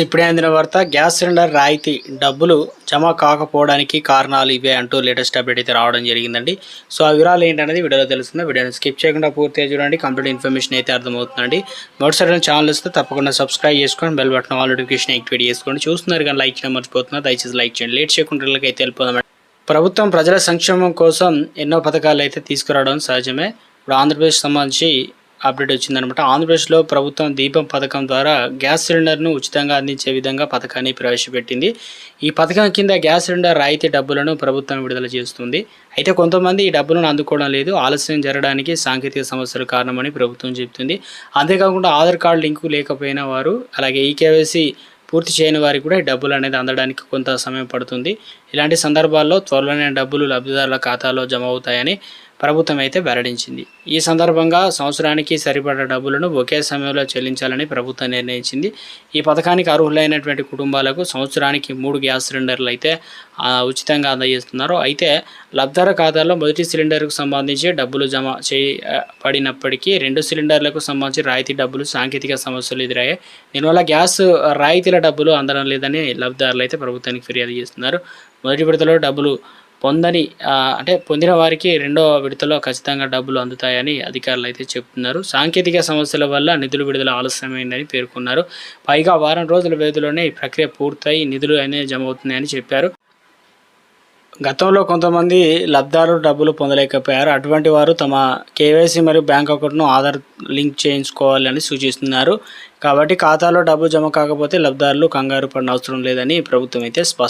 ఇప్పుడే అందిన వార్త గ్యాస్ సిలిండర్ రాయితీ డబ్బులు జమ కాకపోవడానికి కారణాలు ఇవే అంటూ లేటెస్ట్ అప్డేట్ అయితే రావడం జరిగిందండి. సో ఆ వివరాలు ఏంటనేది వీడియోలో తెలుస్తుంది. వీడియోని స్కిప్ చేయకుండా పూర్తిగా చూడండి. కంప్లీట్ ఇన్ఫర్మేషన్ అయితే అర్థమవుతుందండి. మొదటిసారి ఛానల్ ఇస్తే తప్పకుండా సబ్స్క్రైబ్ చేసుకొని bell button all notification activate చేసుకోండి. చూస్తున్నారు కానీ లైక్ చేయడం మర్చిపోతున్నారు దయచేసి లైక్ చేయండి. లేట్ చేయకుండా అయితే వెళ్ళిపోదాం ప్రభుత్వం ప్రజల సంక్షేమం కోసం ఎన్నో పథకాలు అయితే తీసుకురావడం సహజమే. ఇప్పుడు ఆంధ్రప్రదేశ్ సంబంధించి అప్డేట్ వచ్చిందనమాట. ఆంధ్రప్రదేశ్లో ప్రభుత్వం దీపం పథకం ద్వారా గ్యాస్ సిలిండర్ను ఉచితంగా అందించే విధంగా పథకాన్ని ప్రవేశపెట్టింది. ఈ పథకం కింద గ్యాస్ సిలిండర్ రాయితీ డబ్బులను ప్రభుత్వం విడుదల చేస్తుంది. అయితే కొంతమంది ఈ డబ్బులను అందుకోవడం లేదు. ఆలస్యం జరగడానికి సాంకేతిక సమస్యలు కారణమని ప్రభుత్వం చెబుతుంది. అంతేకాకుండా ఆధార్ కార్డు లింకు లేకపోయిన వారు అలాగే ఈకేవైసీ పూర్తి చేయని వారికి కూడా ఈ డబ్బులు అనేది అందడానికి కొంత సమయం పడుతుంది. ఇలాంటి సందర్భాల్లో త్వరలోనే డబ్బులు లబ్ధిదారుల ఖాతాలో జమ అవుతాయని ప్రభుత్వం అయితే వెల్లడించింది. ఈ సందర్భంగా సంవత్సరానికి సరిపడా డబ్బులను ఒకే సమయంలో చెల్లించాలని ప్రభుత్వం నిర్ణయించింది. ఈ పథకానికి అర్హులైనటువంటి కుటుంబాలకు సంవత్సరానికి మూడు గ్యాస్ సిలిండర్లు అయితే ఉచితంగా అందజేస్తున్నారు. అయితే లబ్ధార ఖాతాలో మొదటి సిలిండర్కు సంబంధించి డబ్బులు జమ చేయబడినప్పటికీ రెండు సిలిండర్లకు సంబంధించి రాయితీ డబ్బులు సాంకేతిక సమస్యలు ఎదురయ్యాయి. దీనివల్ల గ్యాస్ రాయితీల డబ్బులు అందడం లేదని లబ్ధిదారులు అయితే ప్రభుత్వానికి ఫిర్యాదు చేస్తున్నారు. మొదటి విడతలో డబ్బులు పొందని అంటే పొందిన వారికి రెండో విడతలో ఖచ్చితంగా డబ్బులు అందుతాయని అధికారులు అయితే చెప్తున్నారు. సాంకేతిక సమస్యల వల్ల నిధులు విడుదల ఆలస్యమైందని పేర్కొన్నారు. పైగా వారం రోజుల వ్యవధిలోనే ఈ ప్రక్రియ పూర్తయి నిధులు అనేది జమ అవుతున్నాయని చెప్పారు. గతంలో కొంతమంది లబ్ధారు డబ్బులు పొందలేకపోయారు. అటువంటి వారు తమ కేవైసీ మరియు బ్యాంక్ అకౌంట్ను ఆధార్ లింక్ చేయించుకోవాలని సూచిస్తున్నారు. కాబట్టి ఖాతాలో డబ్బు జమ కాకపోతే లబ్ధారులు కంగారు పడిన అవసరం లేదని ప్రభుత్వం అయితే స్పష్టం